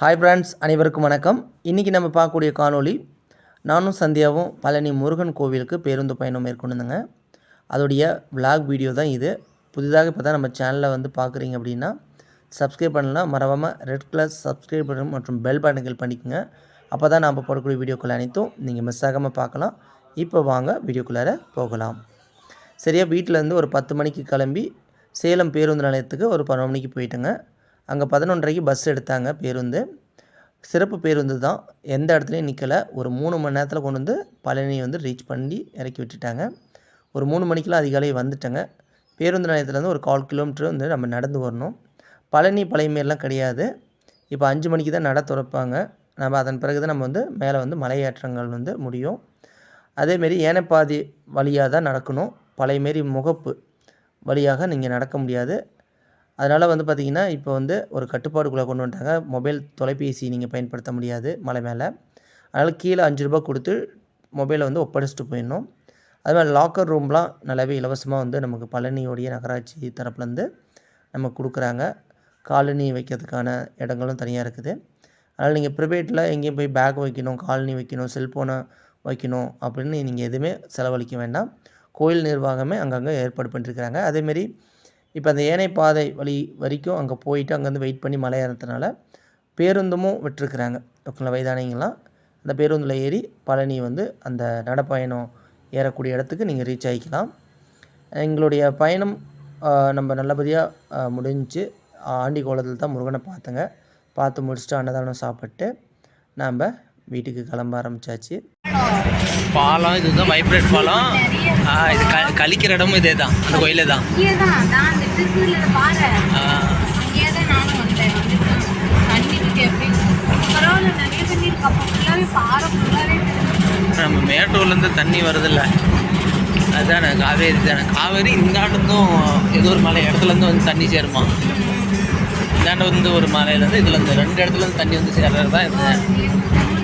Hi friends அனைவருக்கும் வணக்கம். இன்றைக்கி நம்ம பார்க்கக்கூடிய காணொளி நானும் சந்தியாவும் பழனி முருகன் கோவிலுக்கு பேருந்து பயணம் மேற்கொண்டுங்க அதோடைய vlog வீடியோ தான் இது. புதிதாக இப்போ தான் நம்ம சேனலில் வந்து பார்க்குறீங்க அப்படின்னா சப்ஸ்கிரைப் பண்ணலாம். மறவாமல் ரெட் கலர் சப்ஸ்கிரைப் பட்டன் மற்றும் பெல் பட்டன்கள் பண்ணிக்கோங்க. அப்போ தான் நாம் போடக்கூடிய வீடியோக்கள் அனைத்தும் நீங்கள் மிஸ் ஆகாமல் பார்க்கலாம். இப்போ வாங்க வீடியோக்குள்ளார போகலாம். சரியாக வீட்டிலேருந்து ஒரு பத்து மணிக்கு கிளம்பி சேலம் பேருந்து நிலையத்துக்கு ஒரு பன்னெண்டு மணிக்கு போயிட்டேங்க. அங்கே பதினொன்றரைக்கு பஸ் எடுத்தாங்க பேருந்து. சிறப்பு பேருந்து தான். எந்த இடத்துலையும் நிற்கலை ஒரு மூணு மணி நேரத்தில் கொண்டு வந்து பழனியை வந்து ரீச் பண்ணி இறக்கி விட்டுட்டாங்க. ஒரு மூணு மணிக்கெலாம் அதிகாலை வந்துட்டேங்க. பேருந்து நிலையத்துலேருந்து ஒரு கால் கிலோமீட்டர் வந்து நம்ம நடந்து வரணும். பழனி பழைய மாரிலாம் கிடையாது. இப்போ அஞ்சு மணிக்கு தான் நட துறப்பாங்க. நம்ம அதன் பிறகு தான் நம்ம வந்து மேலே வந்து மலையேற்றங்கள் வந்து முடியும். அதேமாரி ஏனைப்பாதி வழியாக தான் நடக்கணும். பழைய மாரி முகப்பு வழியாக நீங்கள் நடக்க முடியாது. அதனால் வந்து பார்த்திங்கன்னா இப்போ வந்து ஒரு கட்டுப்பாடுக்குள்ளே கொண்டு வந்துட்டாங்க. மொபைல் தொலைபேசி நீங்கள் பயன்படுத்த முடியாது மலை மேலே. அதனால் கீழே அஞ்சு ரூபா கொடுத்து மொபைலை வந்து ஒப்படைச்சிட்டு போயிடணும். அது மாதிரி லாக்கர் ரூம்லாம் நல்லாவே இலவசமாக வந்து நமக்கு பழனியோடைய நகராட்சி தரப்புலேருந்து நமக்கு கொடுக்குறாங்க. காலனி வைக்கிறதுக்கான இடங்களும் தனியாக இருக்குது. அதனால் நீங்கள் ப்ரைவேட்டில் எங்கேயும் போய் பேக் வைக்கணும் காலனி வைக்கணும் செல்ஃபோனை வைக்கணும் அப்படின்னு நீங்கள் எதுவுமே செலவழிக்க வேண்டாம். கோயில் நிர்வாகமே அங்கங்கே ஏற்பாடு பண்ணிருக்கிறாங்க அதேமாரி இப்போ அந்த ஏனை பாதை வழி வரைக்கும் அங்கே போயிட்டு அங்கேருந்து வெயிட் பண்ணி மலை ஏறதுனால பேருந்துமும் விட்டுருக்குறாங்க. ஓகேங்களா? வயதானவங்களாம் அந்த பேருந்தில் ஏறி பழனி வந்து அந்த நடைப்பயணம் ஏறக்கூடிய இடத்துக்கு நீங்கள் ரீச் ஆகிக்கலாம். எங்களுடைய பயணம் நம்ம நல்லபடியாக முடிஞ்சு ஆண்டி கோலத்தில் தான் முருகனை பார்த்தேங்க. பார்த்து முடிச்சுட்டு அன்னதானம் சாப்பிட்டு நாம் வீட்டுக்கு கிளம்ப ஆரம்பித்தாச்சு பாலம் இதுதான் வைப்ரேட் பாலம். இது க கழிக்கிற இடமும் இதே தான் அந்த கோயிலே தான் நம்ம மேட்டூர்லேருந்து தண்ணி வருதில்ல அதுதானே காவேரி தானே காவேரி இந்தாண்டுந்தும் ஏதோ ஒரு மலை இடத்துலேருந்து வந்து தண்ணி சேருமா. இந்தாண்டு வந்து ஒரு மலையிலேருந்து இதுலேருந்து ரெண்டு இடத்துலேருந்து தண்ணி வந்து சேர்றது தான் இது